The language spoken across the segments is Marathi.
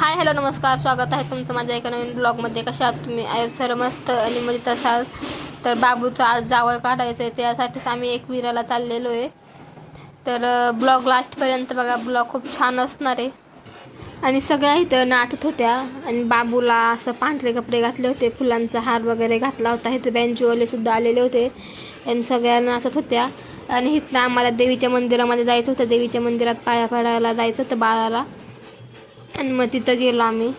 हाय हॅलो नमस्कार स्वागत आहे तुमचं माझ्या एका नवीन ब्लॉगमध्ये. कशा आहात तुम्ही? सर मस्त आणि मजेत असाल. तर बाबूचं आज जावळ काढायचं आहे त्यासाठीच आम्ही एक विराला चाललेलो आहे. तर ब्लॉग लास्टपर्यंत बघा ब्लॉग खूप छान असणार आहे. आणि सगळ्या इथं नाचत होत्या. आणि बाबूला असं पांढरे कपडे घातले होते फुलांचा हार वगैरे घातला होता. इथं बँचवाले सुद्धा आलेले होते. आणि सगळ्या नाचत होत्या. आणि इथनं आम्हाला देवीच्या मंदिरामध्ये जायचं होतं. देवीच्या मंदिरात पाया पडायला जायचं होतं बाळाला. आणि मग तिथं गेलो आम्ही.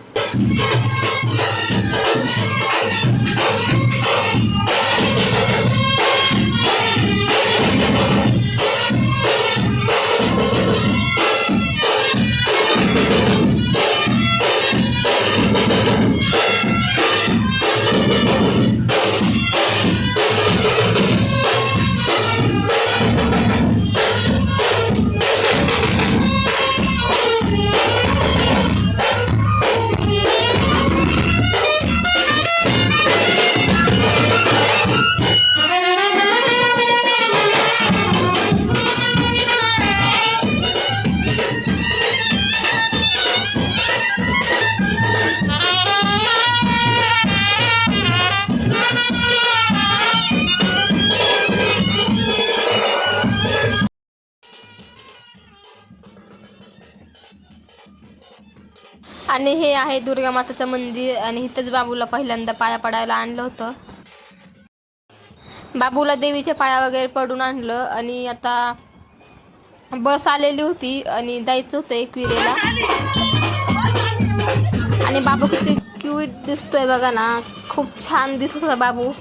आणि हे आहे दुर्गा माताचं मंदिर आणि इथंच बाबूला पहिल्यांदा पाया पडायला आणलं होतं. बाबूला देवीच्या पाया वगैरे पडून आणलं आणि आता बस आलेली होती आणि जायचं होतं एकविरेला आणि बाबू किती क्यूट दिसतोय बघा ना खूप छान दिसत होता बाबू.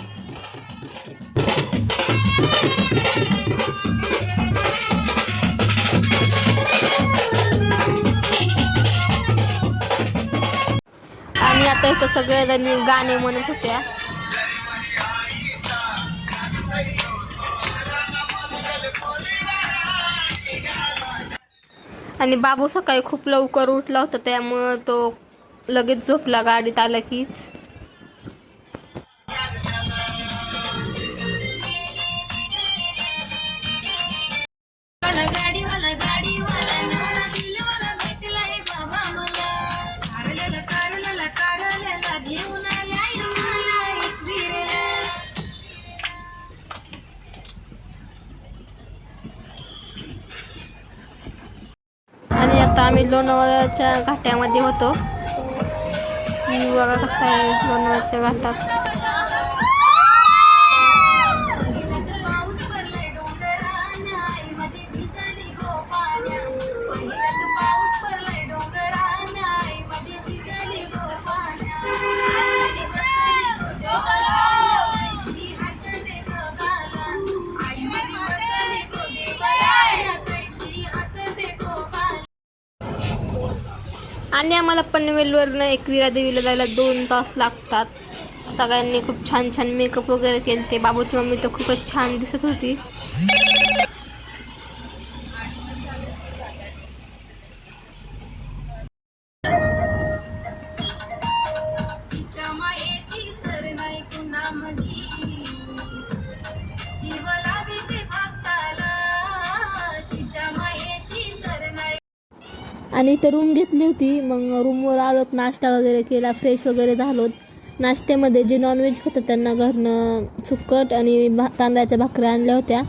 आणि आता इथं सगळेजणी गाणे म्हणत होत्या. आणि बाबू सकाळी खूप लवकर उठला होता त्यामुळं तो लगेच झोपला गाडीत आला कीच. लोणावळ्याच्या घाट्यामध्ये होतो. व्ह्यू बघा कसं आहे लोणावळ्याच्या घाटात. मला पनवेलवरनं एकविरा देवीला जायला दोन तास लागतात. सगळ्यांनी खूप छान छान मेकअप वगैरे केले ते बाबूची मम्मी तर खूपच छान दिसत होती. आणि इथं रूम घेतली होती. मग रूमवर आलोत नाश्ता वगैरे केला फ्रेश वगैरे झालोत. नाश्त्यामध्ये जे नॉनव्हेज खातात त्यांना घरनं सुकट आणि भा तांदळाच्या भाकऱ्या आणल्या होत्या.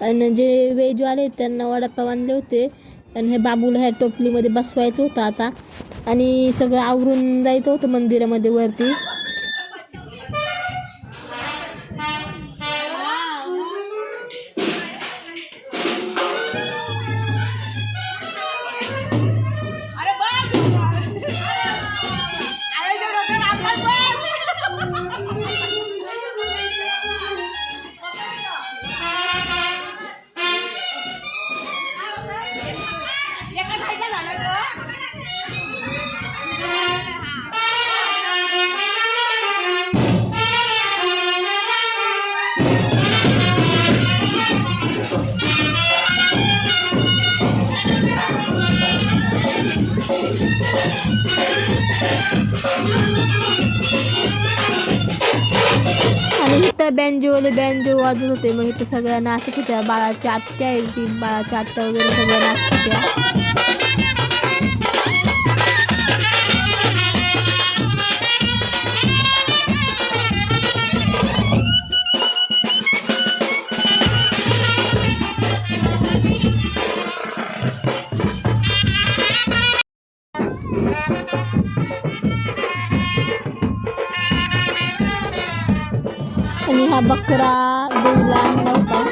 आणि जे व्हेजवाले आहेत त्यांना वडापाव आणले होते. आणि हे बाबूला ह्या टोपलीमध्ये बसवायचं होतं आता. आणि सगळं आवरून जायचं होतं मंदिरामध्ये वरती. आणि बँजो बँजोवाले बँजो वाजत होते. मग इथं सगळ्या नाचत होत्या. बाळाच्या आत्या एक ती. बाळाच्या आत्या वगैरे सगळ्या नाचत होत्या. हा बकरा देवीला नव्हता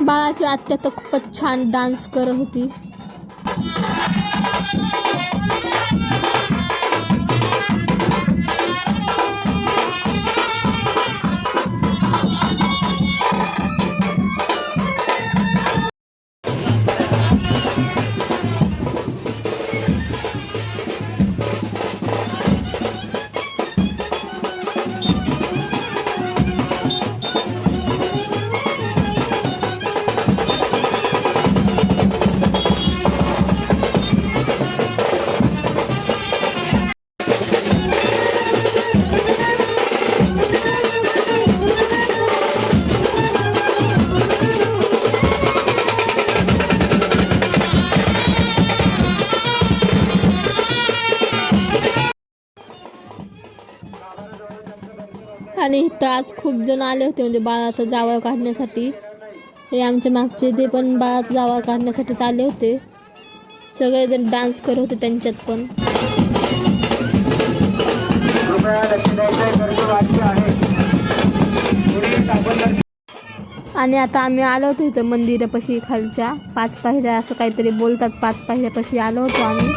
बाळाची आत्या तर खूपच छान डान्स करत होती. तर आज खूप जण आले होते म्हणजे बाळाचा जावळ काढण्यासाठी. हे आमच्या मागचे ते पण बाळाचा जावळ काढण्यासाठी आले होते. सगळेजण डान्स करत होते त्यांच्यात पण. आणि आता आम्ही आलो होतो इथं मंदिरापाशी खालच्या. पाच पायऱ्या असं काहीतरी बोलतात पाच पायऱ्यापाशी आलो होतो आम्ही.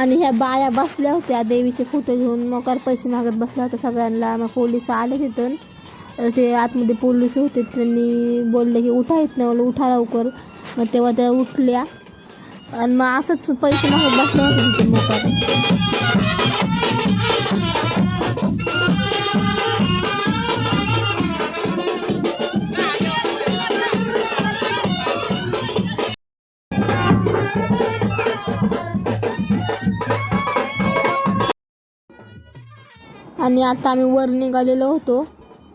आणि ह्या बाया बसल्या होत्या. देवीचे फोटो घेऊन मग पैसे मागत बसल्या होत्या सगळ्यांना. मग पोलीस आले तिथून. ते आतमध्ये पोलीस होते. त्यांनी बोलले की उठा येत नाही उठा लवकर. मग तेव्हा त्या उठल्या. आणि मग असंच पैसे मागत बसल्या होत्या तिथे मोकार. आणि आता आम्ही वर निघालेलो होतो.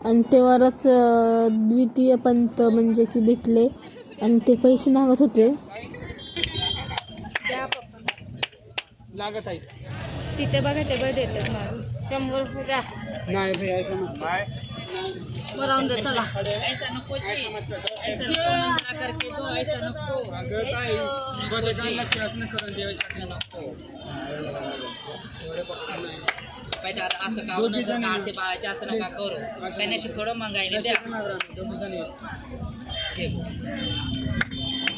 आणि तेवढंच अं, द्वितीय पंत म्हणजे की भेटले. आणि ते पैसे मागत होते. लागत आहे. तिथे बघा ते देतात शंभर रुपये नाही भाई बरं नको. पाहिजे. आता असं का होणं जर का आरती बाळाचे असं नका करू. त्याच्याशी थोडं मंगायला द्या.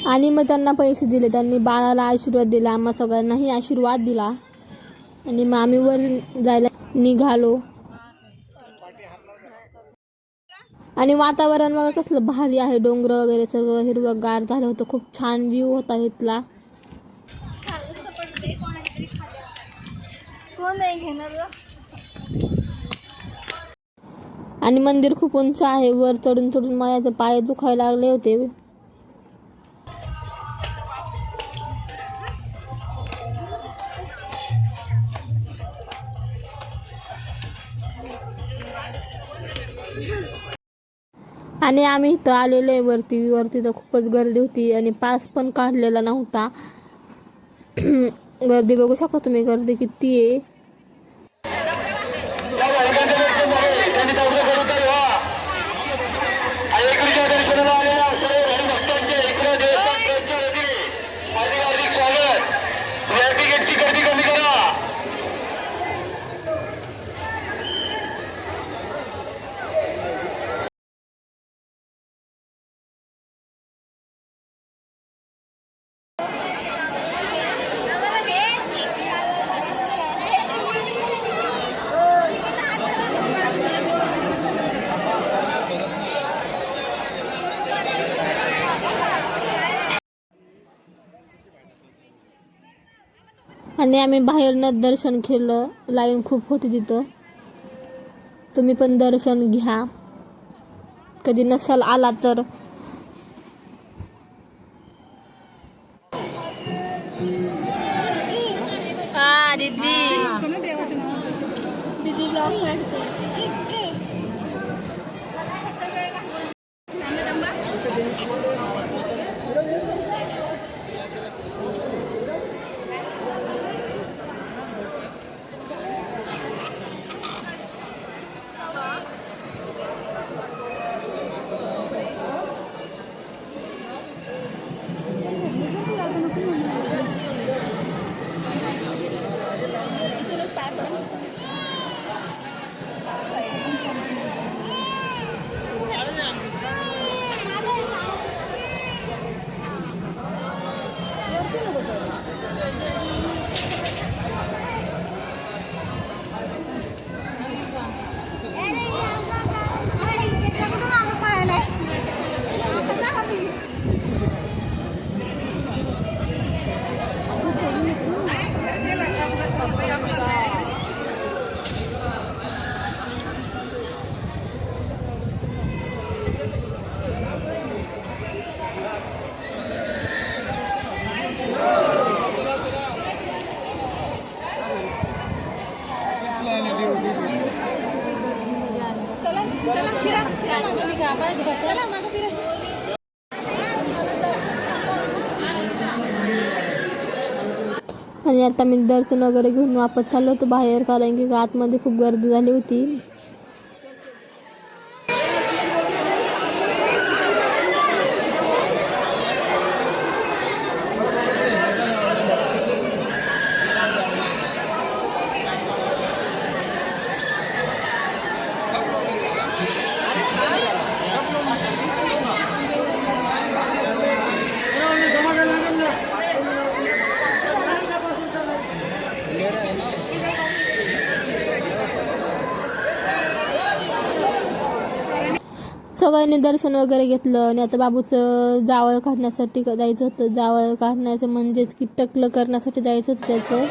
आणि मग त्यांना पैसे दिले. त्यांनी बाळाला आशीर्वाद दिला आम्हा सगळ्यांनाही आशीर्वाद दिला. आणि मग आम्ही वर जायला निघालो. आणि वातावरण बघा कसलं भारी आहे. डोंगर वगैरे सगळं हिरवंगार झालं होतं. खूप छान व्ह्यू होता इथला. आणि मंदिर खूप उंच आहे. वर चढून चढून माझ्या पाय दुखायला लागले होते. आणि आम्ही इथं आलेलो आहे वरती. वरती तर खूपच गर्दी होती आणि पास पण काढलेला नव्हता. गर्दी बघू शकता तुम्ही. गर्दी किती आहे. आणि आम्ही बाहेरनं दर्शन केलं. लाईन खूप होती तिथं. तुम्ही पण दर्शन घ्या. कधी नसाल आला तर हा दीदी दीदी ब्लॉग काढते आणि आता मी दर्शन वगैरे घेऊन वापस चाललो होतो बाहेर. कारण की आतमध्ये खूप गर्दी झाली होती. सगळ्यांनी दर्शन वगैरे घेतलं आणि आता बाबूचं जावळ काढण्यासाठी जायचं होतं जावळ काढण्याचं म्हणजेच की टकलं करण्यासाठी जायचं होतं त्याचं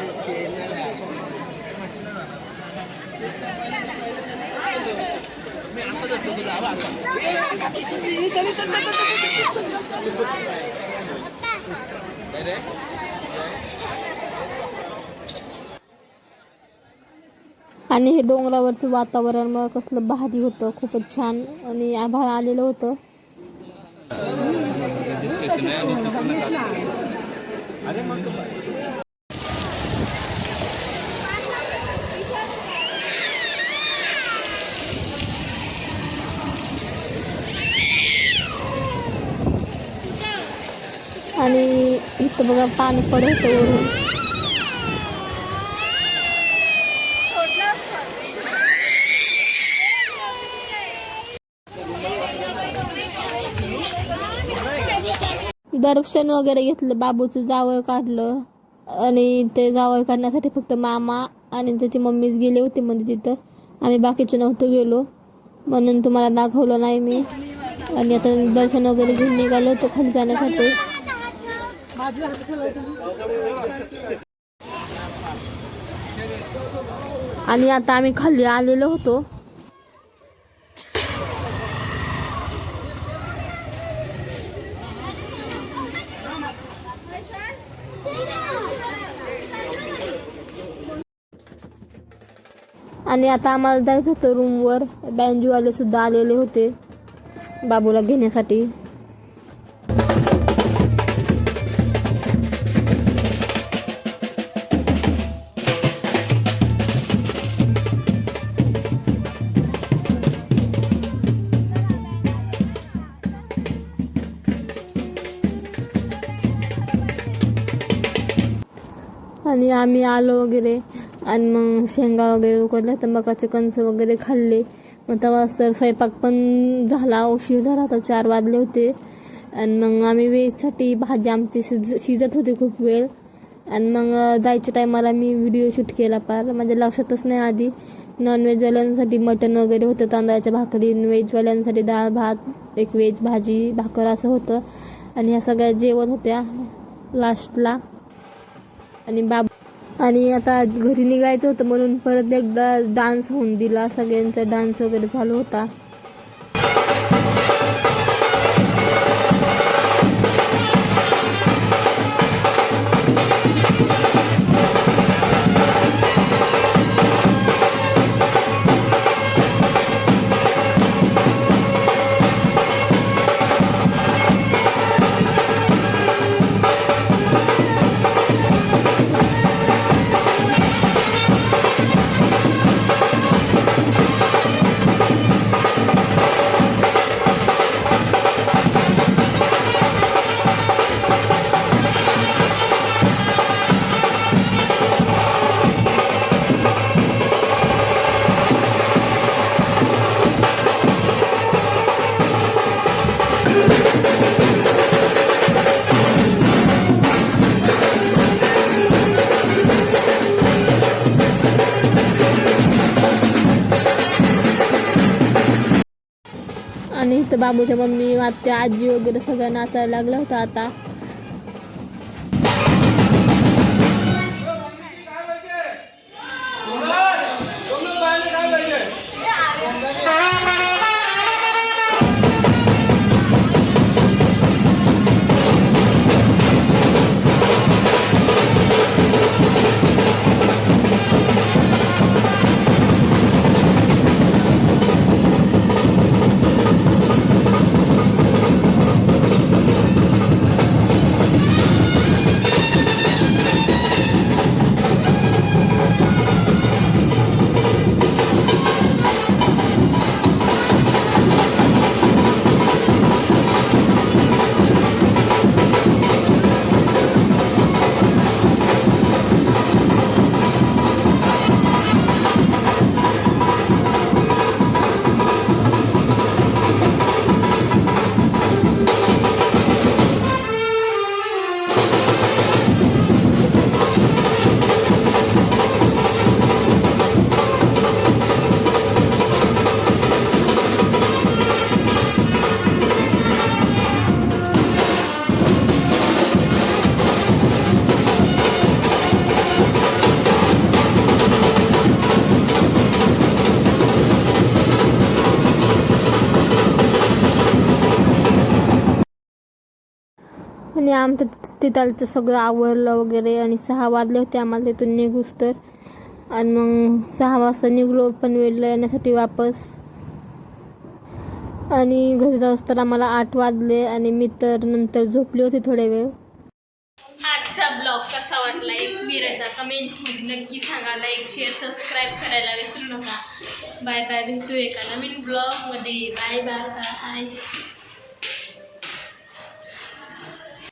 आणि हे डोंगरावरचं वातावरण मग कसलं भारी होतं खूपच छान. आणि आभाळ आलेलं होतं. आणि इथं बघा पाणी पडत होतं वरून दर्शन वगैरे घेतलं बाबूचं जावळ काढलं आणि ते जावळ काढण्यासाठी फक्त मामा आणि त्याची मम्मीच गेले होते म्हणजे तिथं. आम्ही बाकीचे नव्हतो गेलो. म्हणून तुम्हाला दाखवलं नाही मी. आणि आता दर्शन वगैरे घेऊन निघालो होतो खाली जाण्यासाठी. आणि आता आम्ही खाली आलेलो होतो. आणि आता आम्हाला जायचं होतं रूमवर बँजूवाले सुद्धा आलेले होते बाबूला घेण्यासाठी. आणि आम्ही आलो वगैरे. आणि मग शेंगा वगैरे उकडल्या तंबाखाचे कणसं वगैरे खाल्ले. मग तेव्हा तर स्वयंपाक पण झाला उशीर झाला तर चार वाजले होते. आणि मग आम्ही वेजसाठी भाजी आमची शिज शिजत होती खूप वेळ. आणि मग जायच्या टायमाला मी व्हिडिओ शूट केला पार माझ्या म्हणजे लक्षातच नाही आधी. नॉनव्हेजवाल्यांसाठी मटण वगैरे होतं तांदळाच्या भाकरी व्हेजवाल्यांसाठी डाळ भात एक व्हेज भाजी भाकर असं होतं. आणि ह्या सगळ्या जेवण होत्या लास्टला आणि बाब आणि आता घरी निघायचं होतं म्हणून परत एकदा डान्स होऊन दिला. सगळ्यांचा डान्स वगैरे चालू होता. तर बाबूच्या मम्मी आत्या आजी वगैरे सगळं नाचायला लागलं होतं आता. आणि आमचं तिथालचं सगळं आवरलं वगैरे आणि सहा वाजले होते आम्हाला तिथून निघूस तर. आणि मग सहा वाजता निघलो पण वेळला येण्यासाठी वापस. आणि घरी जाऊस तर आम्हाला आठ वाजले आणि मी तर नंतर झोपली होती थोडे वेळ. आजचा ब्लॉग कसा वाटला? एक विरायचा कमेंट नक्की सांगा. लाईक शेअर सबस्क्राईब करायला विसरू नका. बाय बाय भेटू एका नवीन ब्लॉगमध्ये. Bye bye bye